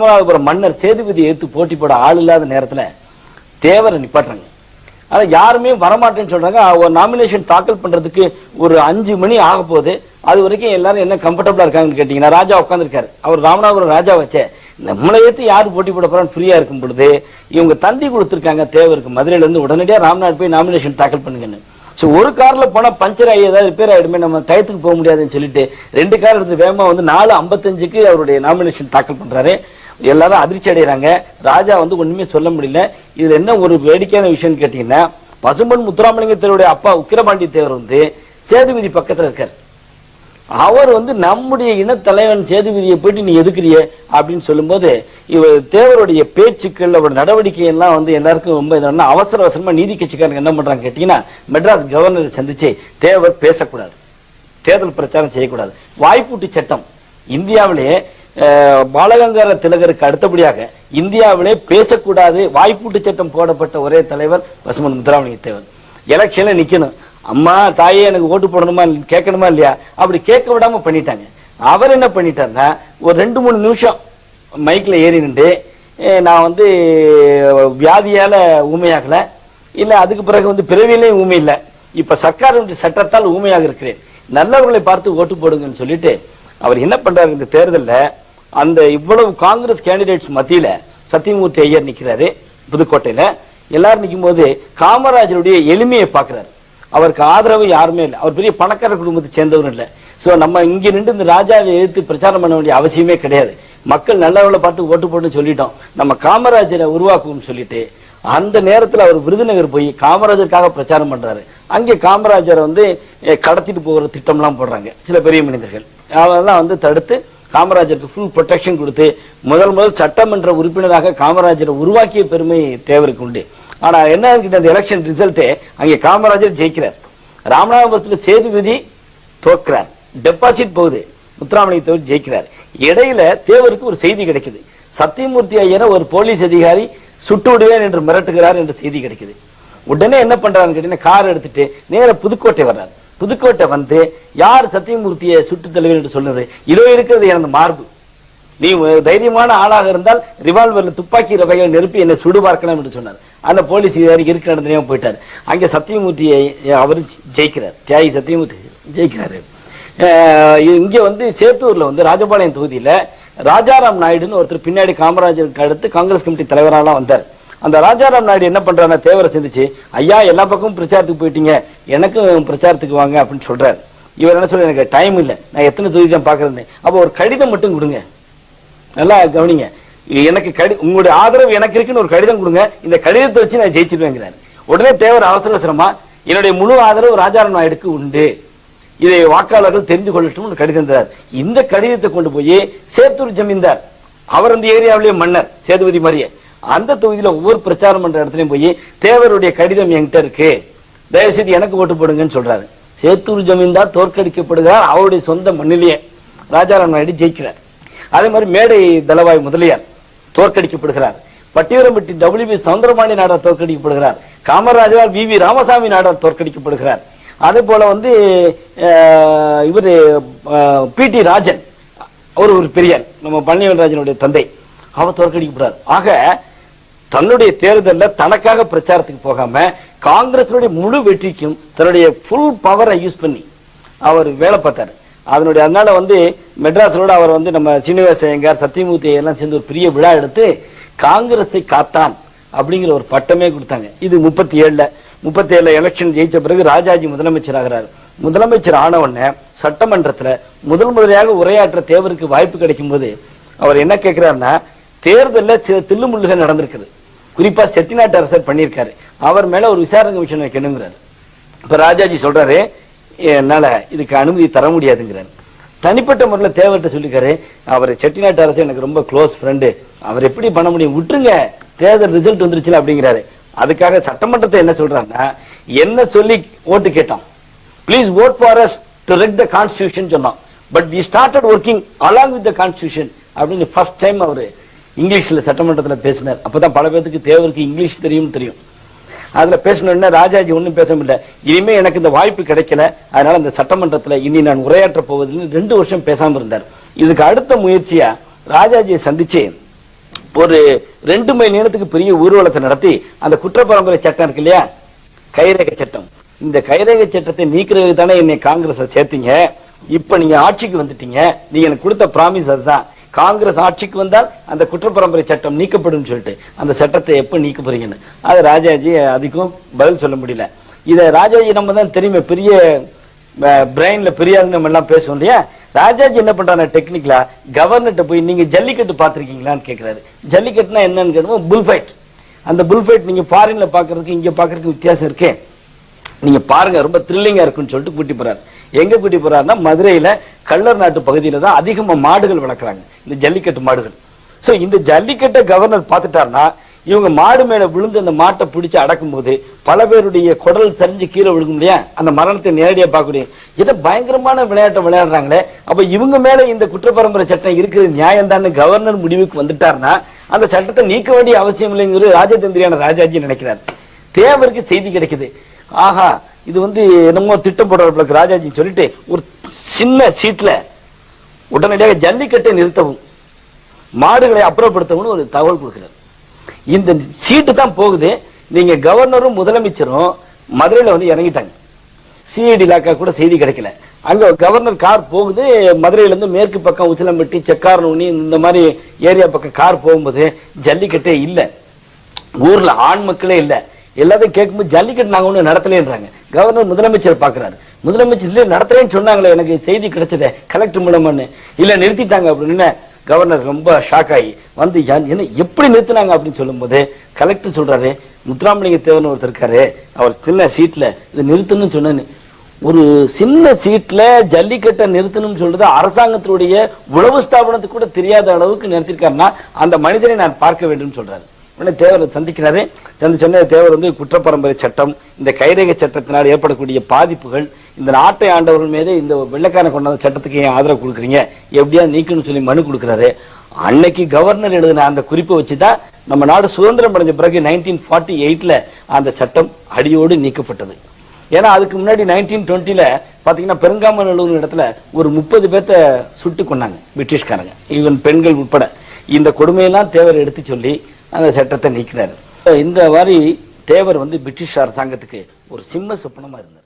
ராமநாதபுரம் மன்னர் சேதுபதி எடுத்து போட்டி போட ஆள் இல்லாத நேரத்துல தேவரை நிப்பாட்டுறாங்க. ஆனால் யாருமே வரமாட்டேன்னு சொல்றாங்க. ஒரு நாமினேஷன் தாக்கல் பண்றதுக்கு ஒரு அஞ்சு மணி ஆக போகுது. அது வரைக்கும் எல்லாரும் என்ன கம்ஃபர்டபுளாக இருக்காங்கன்னு கேட்டீங்கன்னா ராஜா உட்காந்துருக்காரு அவர் ராமநாதபுரம் ராஜா வச்சே நம்மளை ஏத்து யாரு போட்டி போட போகிறான்னு ஃப்ரீயா இருக்கும் பொழுது இவங்க தந்தி கொடுத்துருக்காங்க தேவருக்கு. மதுரையிலேருந்து இருந்து உடனடியா ராம்நாத் போய் நாமினேஷன் தாக்கல் பண்ணுங்கன்னு. ஸோ ஒரு காரில் போனா பஞ்சர் ஆகி ஏதாவது ரிப்பேர் ஆகிடுமே நம்ம டயத்துக்கு போக முடியாதுன்னு சொல்லிட்டு ரெண்டு கார் எடுத்து வேகமாக வந்து நாலு ஐம்பத்தஞ்சுக்கு அவருடைய நாமினேஷன் தாக்கல் பண்றாரு. எல்லாரும் அதிர்ச்சி அடைகிறாங்க ராஜா வந்து ஒண்ணுமே சொல்ல முடியல. இதுல என்ன ஒரு வேடிக்கையான விஷயம்னு கேட்டீங்கன்னா பசும்பன் முத்துராமலிங்கத்தினுடைய அப்பா உக்கிரபாண்டி தேவர் வந்து சேதுபதி பக்கத்துல இருக்கார். அவர் வந்து நம்முடைய இனத்தலைவன் சேதுபதியை போயிட்டு நீ எதுக்குறிய? அப்படின்னு சொல்லும்போது இவர் தேவருடைய பேச்சுக்கள் அவருடைய நடவடிக்கை எல்லாம் வந்து எல்லாருக்கும் ரொம்ப என்னன்னா அவசர அவசரமா நீதி கட்சிக்காரங்க என்ன பண்றாங்க கேட்டீங்கன்னா மெட்ராஸ் கவர்னரை சந்திச்சு தேவர் பேசக்கூடாது. தேர்தல் பிரச்சாரம் செய்யக்கூடாது. வாய்ப்பூட்டு சட்டம். இந்தியாவிலேயே பாலகங்கார திலகருக்கு அடுத்தபடியாக இந்தியாவிலே பேசக்கூடாது வாய்ப்பூட்டு சட்டம் போடப்பட்ட ஒரே தலைவர் பசுமன் முத்துராமலிங்க தேவர். எலெக்ஷன்ல நிக்கணும். அம்மா தாயே எனக்கு ஓட்டு போடணுமா கேட்கணுமா இல்லையா? அப்படி கேட்க விடாம பண்ணிட்டாங்க. அவர் என்ன பண்ணிட்டாருன்னா ஒரு ரெண்டு மூணு நிமிஷம் மைக்ல ஏறி நின்று நான் வந்து வியாதியால ஊமையாகல. இல்ல அதுக்கு பிறகு வந்து பிறவியிலே ஊமை இல்லை. இப்ப சர்க்காருடைய சட்டத்தால் ஊமையாக இருக்கிறேன். நல்லவர்களை பார்த்து ஓட்டு போடுங்கன்னு சொல்லிட்டு அவர் என்ன பண்றாரு இந்த தேர்தலில் அந்த இவ்வளவு காங்கிரஸ் கேண்டிடேட்ஸ் மத்தியில சத்தியமூர்த்தி ஐயர் நிக்கிறாரு புதுக்கோட்டையில. எல்லாரும் நிற்கும் போது காமராஜருடைய எளிமையை பார்க்கிறாரு. அவருக்கு ஆதரவு யாருமே இல்லை. அவர் பெரிய பணக்கார குடும்பத்தை சேர்ந்தவரும் இல்லை. ஸோ நம்ம இங்க நின்று இந்த ராஜாவை எழுத்து பிரச்சாரம் பண்ண வேண்டிய அவசியமே கிடையாது. மக்கள் நல்லவர்களை பார்த்து ஓட்டு போட்டுன்னு சொல்லிட்டோம். நம்ம காமராஜரை உருவாக்குவோம்னு சொல்லிட்டு அந்த நேரத்தில் அவர் விருதுநகர் போய் காமராஜருக்காக பிரச்சாரம் பண்றாரு. அங்கே காமராஜரை வந்து கடத்திட்டு போகிற திட்டம்லாம் போடுறாங்க சில பெரிய மனிதர்கள். அவெல்லாம் வந்து தடுத்து காமராஜருக்கு ஃபுல் ப்ரொடெக்ஷன் கொடுத்து முதல் முதல் சட்டமன்ற உறுப்பினராக காமராஜரை உருவாக்கிய பெருமை தேவருக்கு உண்டு. ஆனா என்ன இருக்கு அந்த எலெக்ஷன் ரிசல்ட்டே அங்கே காமராஜர் ஜெயிக்கிறார். ராமநாதபுரத்துல சேதுபதி தோற்கிறார். டெபாசிட் போகுது. முத்துராமலிங்க தேவர் ஜெயிக்கிறார். இடையில தேவருக்கு ஒரு செய்தி கிடைக்குது. சத்தியமூர்த்தி ஐயன ஒரு போலீஸ் அதிகாரி சுட்டு விடுவேன் என்று மிரட்டுகிறார் என்ற செய்தி கிடைக்குது. உடனே என்ன பண்றாருன்னு கேட்டீங்கன்னா கார் எடுத்துட்டு நேர புதுக்கோட்டை வர்றாரு. புதுக்கோட்டை வந்து யார் சத்தியமூர்த்தியை சுட்டு தலைவர் என்று சொன்னது இதோ இருக்கிறது எனது மார்பு. நீ தைரியமான ஆளாக இருந்தால் ரிவால்வரில் துப்பாக்கி ரவைகள் நெருப்பி என்னை சுடு பார்க்கலாம் என்று சொன்னார். அந்த போலீஸ் அதிகாரி இருக்க நடந்தே போயிட்டார். அங்கே சத்தியமூர்த்தியை அவர் ஜெயிக்கிறார். தியாகி சத்தியமூர்த்தி ஜெயிக்கிறாரு. இங்கே வந்து சேத்தூரில் வந்து ராஜபாளையம் தொகுதியில் ராஜாராம் நாயுடுன்னு ஒருத்தர் பின்னாடி காமராஜருக்கு அடுத்து காங்கிரஸ் கமிட்டி தலைவராலாம் வந்தார். அந்த ராஜாராம் நாயுடு என்ன பண்றாருன்னா தேவரை சிந்திச்சு ஐயா எல்லா பக்கமும் பிரச்சாரத்துக்கு போயிட்டீங்க எனக்கும் பிரச்சாரத்துக்கு வாங்க அப்படின்னு சொல்றாரு. இவர் என்ன சொல்ற எனக்கு டைம் இல்லை நான் எத்தனை தொகுதி தான் பாக்குறேன்னு அப்போ ஒரு கடிதம் மட்டும் கொடுங்க. நல்லா கவனிங்க. எனக்கு கடி உங்களுடைய ஆதரவு எனக்கு இருக்குன்னு ஒரு கடிதம் கொடுங்க. இந்த கடிதத்தை வச்சு நான் ஜெயிச்சிருவேங்கிறாரு. உடனே தேவர் அவசர அவசரமா என்னுடைய முழு ஆதரவு ராஜாராம் நாயுடுக்கு உண்டு. இதை வாக்காளர்கள் தெரிந்து கொள்ளட்டும் கடிதம் தரார். இந்த கடிதத்தை கொண்டு போய் சேத்தூர் ஜமீன்தார் அவர் அந்த ஏரியாவிலேயே மன்னர் சேதுபதி மாதிரியே அந்த தொகுதியில ஒவ்வொரு பிரச்சாரம் பண்ற இடத்துலையும் போய் தேவருடைய கடிதம் என்கிட்ட இருக்கு. தயவு செய்து எனக்கு ஓட்டு போடுங்கன்னு சொல்றாரு. சேத்தூர் ஜமீன்தார் தோற்கடிக்கப்படுகிறார். அவருடைய சொந்த மண்ணிலேயே ராஜாராம் நாயுடு ஜெயிக்கிறார். அதே மாதிரி மேடை தளவாய் முதலியார் தோற்கடிக்கப்படுகிறார். பட்டியரம்பட்டி டபிள்யூ பி சவுந்தரபாண்டி நாடார் தோற்கடிக்கப்படுகிறார். காமராஜர் வி வி ராமசாமி நாடார் தோற்கடிக்கப்படுகிறார். அதே போல வந்து இவர் இவரு பி டி ராஜன் அவர் ஒரு பெரியார் நம்ம பழனிவேல் ராஜனுடைய தந்தை. அவர் தோற்கடிக்கப்படுறார். ஆக தன்னுடைய தேர்தலில் தனக்காக பிரச்சாரத்துக்கு போகாம காங்கிரஸுடைய முழு வெற்றிக்கும் தன்னுடைய ஃபுல் பவரை யூஸ் பண்ணி அவர் வேலை பார்த்தாரு. அதனுடைய அதனால வந்து மெட்ராஸோட அவர் வந்து நம்ம சீனிவாச ஐயங்கார் சத்தியமூர்த்தி எல்லாம் சேர்ந்து ஒரு பெரிய விழா எடுத்து காங்கிரஸை காத்தான் அப்படிங்கிற ஒரு பட்டமே கொடுத்தாங்க. இது முப்பத்தி ஏழுல முப்பத்தி ஏழுல எலெக்ஷன் ஜெயிச்ச பிறகு ராஜாஜி முதலமைச்சர் ஆகிறார். முதலமைச்சர் ஆனவுடனே சட்டமன்றத்தில் முதல் முதலையாக உரையாற்ற தேவருக்கு வாய்ப்பு கிடைக்கும் போது அவர் என்ன கேட்கிறாருன்னா தேர்தலில் சில தில்லுமுள்ளுகள் நடந்திருக்குது. குறிப்பா செட்டிநாட்டு அரசர் பண்ணியிருக்காரு. அவர் மேல ஒரு விசாரணை கமிஷன் வைக்கணுங்கிறாரு இப்ப ராஜாஜி சொல்றாரு என்னால இதுக்கு அனுமதி தர முடியாதுங்கிறாரு. தனிப்பட்ட முறையில் தேவர்கிட்ட சொல்லியிருக்காரு அவர் செட்டிநாட்டு அரசு எனக்கு ரொம்ப க்ளோஸ் ஃப்ரெண்டு அவர் எப்படி பண்ண முடியும்? விட்டுருங்க. தேர்தல் ரிசல்ட் வந்துருச்சுல அப்படிங்கிறாரு. அதுக்காக சட்டமன்றத்தை என்ன சொல்றாருன்னா என்ன சொல்லி ஓட்டு கேட்டோம் please vote for us to wreck the constitution சொன்னோம் but we started working along with the constitution அப்படின்னு ஃபர்ஸ்ட் டைம் அவர் இங்கிலீஷ்ல சட்டமன்றத்துல பேசினார். அப்பதான் பல பேருக்கு தேவருக்கு இங்கிலீஷ் தெரியும் தெரியும். அதுல பேசின ராஜாஜி ஒன்றும் பேச முடியல இனிமே எனக்கு இந்த வாய்ப்பு கிடைக்கல. அதனால அந்த சட்டமன்றத்துல இனி நான் உரையாற்ற போவதில்லை. ரெண்டு வருஷம் பேசாம இருந்தார். இதுக்கு அடுத்த முயற்சியா ராஜாஜியை சந்திச்சு ஒரு ரெண்டு மணி நேரத்துக்கு பெரிய ஊர்வலத்தை நடத்தி அந்த குற்றப்பரம்பரை சட்டம் இருக்கு இல்லையா? கைரேகை சட்டம். இந்த கைரேகை சட்டத்தை நீக்கிறதுக்கு தானே என்னை காங்கிரஸ் சேர்த்தீங்க. இப்ப நீங்க ஆட்சிக்கு வந்துட்டீங்க. நீங்கள் எனக்கு கொடுத்த ப்ராமிஸ் அதுதான். காங்கிரஸ் ஆட்சிக்கு வந்தால் அந்த குற்றப்பரம்பரை சட்டம் நீக்கப்படும் சொல்லிட்டு அந்த சட்டத்தை எப்போ நீக்க போறீங்கன்னு. அது ராஜாஜி அதுக்கும் பதில் சொல்ல முடியல. இதை ராஜாஜி நம்ம தான் தெரியுமே பெரிய பிரெயின்ல பெரியார் நம்ம எல்லாம் பேசுவோம் இல்லையா? ராஜாஜி என்ன பண்றாங்க டெக்னிக்கலா கவர்னர்ட்ட போய் நீங்க ஜல்லிக்கட்டு பாத்திருக்கீங்களான்னு கேட்கிறாரு ஜல்லிக்கட்டுனா என்னன்னு கேட்டோம் புல் ஃபைட் அந்த புல் ஃபைட் நீங்க ஃபாரின்ல பாக்குறதுக்கு இங்க பாக்குறதுக்கு வித்தியாசம் இருக்கே. நீங்க பாருங்க ரொம்ப த்ரில்லிங்கா இருக்குன்னு சொல்லிட்டு கூட்டி போகிறார் எங்க கூட்டி போகிறாருன்னா மதுரையில கள்ளர் நாட்டு பகுதியில தான் அதிகமா மாடுகள் வளர்க்குறாங்க. இந்த ஜல்லிக்கட்டு மாடுகள். சோ இந்த ஜல்லிக்கட்டை கவர்னர் பார்த்துட்டாருன்னா இவங்க மாடு மேல விழுந்து அந்த மாட்டை பிடிச்சு அடக்கும் போது பல பேருடைய குடல் சரிஞ்சு கீழே விழுகும் இல்லையா? அந்த மரணத்தை நேரடியா பார்க்க முடியும். இதை பயங்கரமான விளையாட்டை விளையாடுறாங்களே? அப்ப இவங்க மேல இந்த குற்றப்பரம்பரை சட்டம் இருக்கிறது நியாயம் தான் கவர்னர் முடிவுக்கு வந்துட்டாருன்னா அந்த சட்டத்தை நீக்க வேண்டிய அவசியம் இல்லைங்கிறது ராஜதந்திரியான ராஜாஜி நினைக்கிறார். தேவருக்கு செய்தி கிடைக்குது. ஆஹா இது வந்து என்னமோ திட்டம் போடுறவர்களுக்கு ராஜாஜி சொல்லிட்டு ஒரு சின்ன சீட்ல உடனடியாக ஜல்லிக்கட்டை நிறுத்தவும் மாடுகளை அப்புறப்படுத்தவும் ஒரு தகவல் கொடுக்கிறார். இந்த சீட்டு தான் போகுது. நீங்க கவர்னரும் முதலமைச்சரும் மதுரையில் வந்து இறங்கிட்டாங்க. சிஐடி லாக்கா கூட செய்தி கிடைக்கல. அங்க கவர்னர் கார் போகுது. மதுரையில இருந்து மேற்கு பக்கம் உச்சிலம்பட்டி செக்காரனூனி இந்த மாதிரி ஏரியா பக்கம் கார் போகும்போது ஜல்லிக்கட்டே இல்லை. ஊர்ல ஆண் மக்களே இல்லை. எல்லாத்தையும் கேட்கும்போது ஜல்லிக்கட்டு நாங்கள் ஒன்று நடத்தலேன்றாங்க கவர்னர் முதலமைச்சர் பார்க்குறாரு. முதலமைச்சர் இல்லை நடத்துறேன்னு சொன்னாங்களே எனக்கு செய்தி கிடைச்சதே கலெக்டர் மூலமானு இல்லை நிறுத்திட்டாங்க அப்படின்னு கவர்னர் ரொம்ப ஷாக் ஆகி வந்து என்ன எப்படி நிறுத்தினாங்க அப்படின்னு சொல்லும்போது கலெக்டர் சொல்கிறாரு முத்துராமலிங்க தேவன் ஒருத்தர் இருக்காரு அவர் சின்ன சீட்ல இதை நிறுத்தணும்னு சொன்னேன்னு ஒரு சின்ன சீட்ல ஜல்லிக்கட்டை நிறுத்தணும்னு சொல்றது அரசாங்கத்தினுடைய உழவு ஸ்தாபனத்துக்கு கூட தெரியாத அளவுக்கு நிறுத்திருக்காருன்னா அந்த மனிதனை நான் பார்க்க வேண்டும் சொல்றாரு. உடனே தேவரை சந்திக்கிறாரு. சந்திச்ச தேவர் வந்து குற்றப்பரம்பரை சட்டம் இந்த கைரேக சட்டத்தினால் ஏற்படக்கூடிய பாதிப்புகள் இந்த நாட்டை ஆண்டவர்கள் மீது இந்த வெள்ளைக்காரன் கொண்டாந்த சட்டத்துக்கு ஏன் ஆதரவு கொடுக்குறீங்க? எப்படியா நீக்கணும்னு சொல்லி மனு கொடுக்குறாரு. அன்னைக்கு கவர்னர் எழுதின அந்த குறிப்பை வச்சு தான் நம்ம நாடு சுதந்திரம் அடைஞ்ச பிறகு நைன்டீன் ஃபார்ட்டி எயிட்டில் அந்த சட்டம் அடியோடு நீக்கப்பட்டது. ஏன்னா அதுக்கு முன்னாடி நைன்டீன் டொண்டியில பார்த்தீங்கன்னா பெருங்காமல் பெருங்காமநல்லூர் இடத்துல ஒரு முப்பது பேர்த்த சுட்டு கொண்டாங்க பிரிட்டிஷ்காரங்க ஈவன் பெண்கள் உட்பட. இந்த கொடுமையெல்லாம் தேவர் எடுத்து சொல்லி அந்த சட்டத்தை நீக்கினார் இந்த மாதிரி தேவர் வந்து பிரிட்டிஷ் அரசாங்கத்துக்கு ஒரு சிம்ம சொப்பனமாக இருந்தார்.